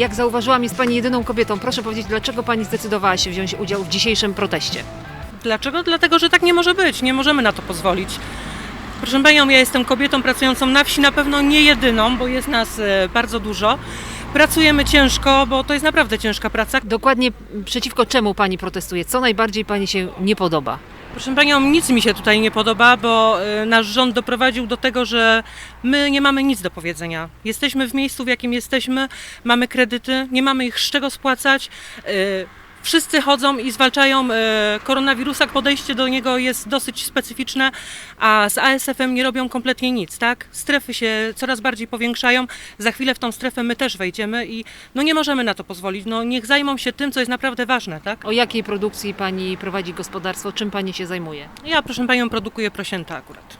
Jak zauważyłam, jest Pani jedyną kobietą. Proszę powiedzieć, dlaczego Pani zdecydowała się wziąć udział w dzisiejszym proteście? Dlaczego? Dlatego, że tak nie może być. Nie możemy na to pozwolić. Proszę Panią, ja jestem kobietą pracującą na wsi, na pewno nie jedyną, bo jest nas e, bardzo dużo. Pracujemy ciężko, bo to jest naprawdę ciężka praca. Dokładnie przeciwko czemu Pani protestuje? Co najbardziej Pani się nie podoba? Proszę Panią, nic mi się tutaj nie podoba, bo e, nasz rząd doprowadził do tego, że my nie mamy nic do powiedzenia. Jesteśmy w miejscu, w jakim jesteśmy, mamy kredyty, nie mamy ich z czego spłacać. e, Wszyscy chodzą i zwalczają e, koronawirusa, podejście do niego jest dosyć specyficzne, a z ASF-em nie robią kompletnie nic, tak? Strefy się coraz bardziej powiększają, za chwilę w tą strefę my też wejdziemy i no nie możemy na to pozwolić. No niech zajmą się tym, co jest naprawdę ważne, tak? O jakiej produkcji Pani prowadzi gospodarstwo? Czym Pani się zajmuje? Ja, proszę Panią, produkuję prosięta akurat.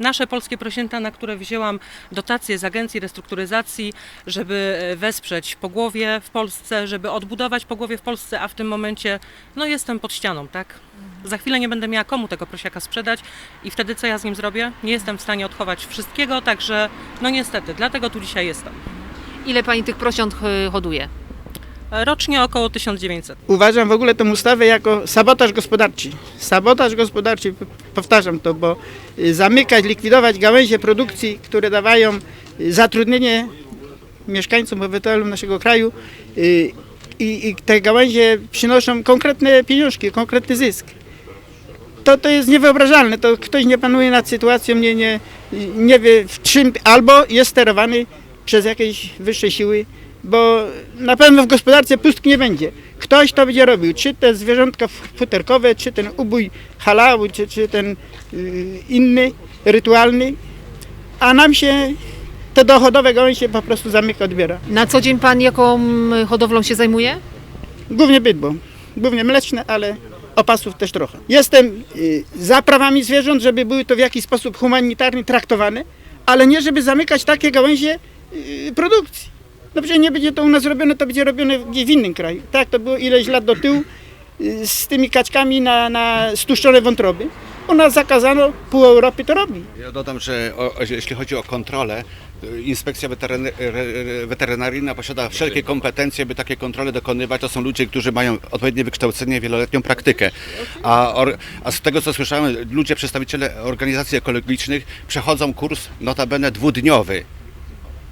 Nasze polskie prosięta, na które wzięłam dotacje z Agencji Restrukturyzacji, żeby e, wesprzeć pogłowie w Polsce, żeby odbudować pogłowie w Polsce, a w tym momencie no jestem pod ścianą, tak? Za chwilę nie będę miała komu tego prosiaka sprzedać i wtedy co ja z nim zrobię? Nie jestem w stanie odchować wszystkiego, także no niestety, dlatego tu dzisiaj jestem. Ile Pani tych prosiąt y, hoduje? Rocznie około 1900. Uważam w ogóle tę ustawę jako sabotaż gospodarczy. Sabotaż gospodarczy, powtarzam to, bo y, zamykać, likwidować gałęzie produkcji, które dawają y, zatrudnienie mieszkańcom, obywatelom naszego kraju y, i, i te gałęzie przynoszą konkretne pieniążki, konkretny zysk. To, to jest niewyobrażalne, to ktoś nie panuje nad sytuacją, nie, nie, nie wie w czym, albo jest sterowany przez jakieś wyższe siły, bo na pewno w gospodarce pustki nie będzie. Ktoś to będzie robił, czy te zwierzątka futerkowe, czy ten ubój halału, czy, czy ten y, inny, rytualny, a nam się te dochodowe gałęzie po prostu zamyka, odbiera. Na co dzień Pan jaką y, hodowlą się zajmuje? Głównie bydło, głównie mleczne, ale opasów też trochę. Jestem y, za prawami zwierząt, żeby były to w jakiś sposób humanitarnie traktowane, ale nie żeby zamykać takie gałęzie produkcji. No przecież nie będzie to u nas robione, to będzie robione w innym kraju. Tak to było ileś lat do tyłu y, z tymi kaczkami na, na stuszczone wątroby. U nas zakazano, pół Europy to robi. Ja dodam, że o, jeśli chodzi o kontrolę, y, inspekcja weterynaryjna posiada wszelkie kompetencje, by takie kontrole dokonywać. To są ludzie, którzy mają odpowiednie wykształcenie, wieloletnią praktykę. A, or, a z tego, co słyszałem, ludzie, przedstawiciele organizacji ekologicznych przechodzą kurs notabene dwudniowy.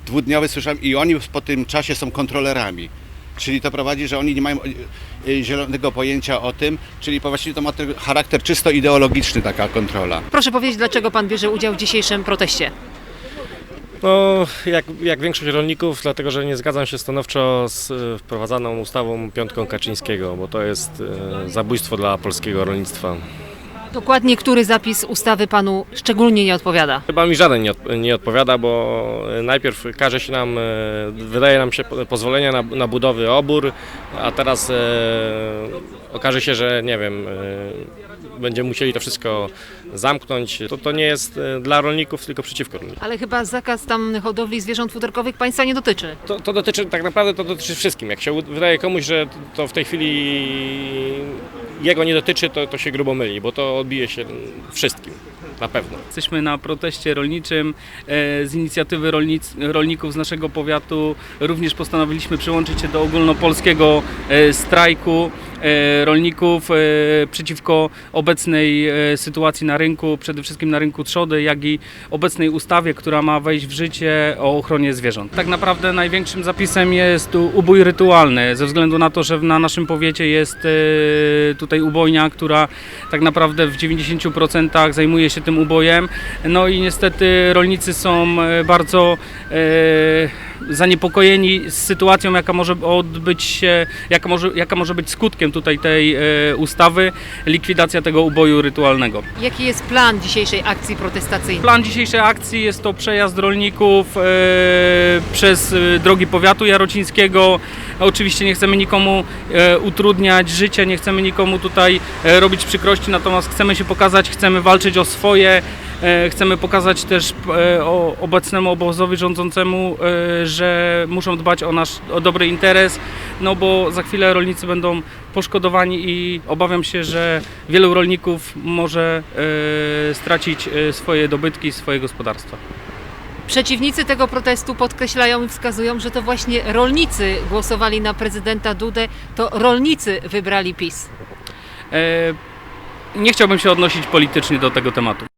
Dwudniowy słyszałem i oni po tym czasie są kontrolerami. Czyli to prowadzi, że oni nie mają y, y, zielonego pojęcia o tym, czyli właściwie to ma charakter czysto ideologiczny taka kontrola. Proszę powiedzieć, dlaczego Pan bierze udział w dzisiejszym proteście? No, jak, jak większość rolników, dlatego że nie zgadzam się stanowczo z e, wprowadzaną ustawą piątką Kaczyńskiego, bo to jest e, zabójstwo dla polskiego rolnictwa. Dokładnie który zapis ustawy Panu szczególnie nie odpowiada? Chyba mi żaden nie, od, nie odpowiada, bo e, najpierw każe się nam, e, wydaje nam się po- pozwolenia na, na budowy obór, a teraz e, okaże się, że nie wiem, e, będziemy musieli to wszystko zamknąć. To, to nie jest e, dla rolników, tylko przeciwko rolnikom. Ale chyba zakaz tam hodowli zwierząt futerkowych Państwa nie dotyczy. To, to dotyczy, tak naprawdę to dotyczy wszystkim. Jak się wydaje komuś, że to w tej chwili jego nie dotyczy, to, to się grubo myli, bo to odbije się wszystkim, na pewno. Jesteśmy na proteście rolniczym e, z inicjatywy rolnic, rolników z naszego powiatu. Również postanowiliśmy przyłączyć się do ogólnopolskiego e, strajku e, rolników przeciwko obecnej sytuacji na rynku, przede wszystkim na rynku trzody, jak i obecnej ustawie, która ma wejść w życie o ochronie zwierząt. Tak naprawdę największym zapisem jest ubój rytualny, ze względu na to, że na naszym powiecie jest tutaj ubojnia, która tak naprawdę w 90% zajmuje się tym ubojem. No i niestety rolnicy są e, bardzo e, zaniepokojeni z sytuacją, jaka może odbyć się, jaka może, jaka może być skutkiem tutaj tej e, ustawy, likwidacja tego uboju rytualnego. Jaki jest plan dzisiejszej akcji protestacyjnej? Plan dzisiejszej akcji jest to przejazd rolników przez drogi powiatu jarocińskiego. Oczywiście nie chcemy nikomu utrudniać życia, nie chcemy nikomu tutaj robić przykrości, natomiast chcemy się pokazać, chcemy walczyć o swoje. E, Chcemy pokazać też e, obecnemu obozowi rządzącemu, e, że muszą dbać o nasz o dobry interes, no bo za chwilę rolnicy będą poszkodowani i obawiam się, że wielu rolników może stracić swoje dobytki, swoje gospodarstwa. Przeciwnicy tego protestu podkreślają i wskazują, że to właśnie rolnicy głosowali na prezydenta Dudę, to rolnicy wybrali PiS. E, Nie chciałbym się odnosić politycznie do tego tematu.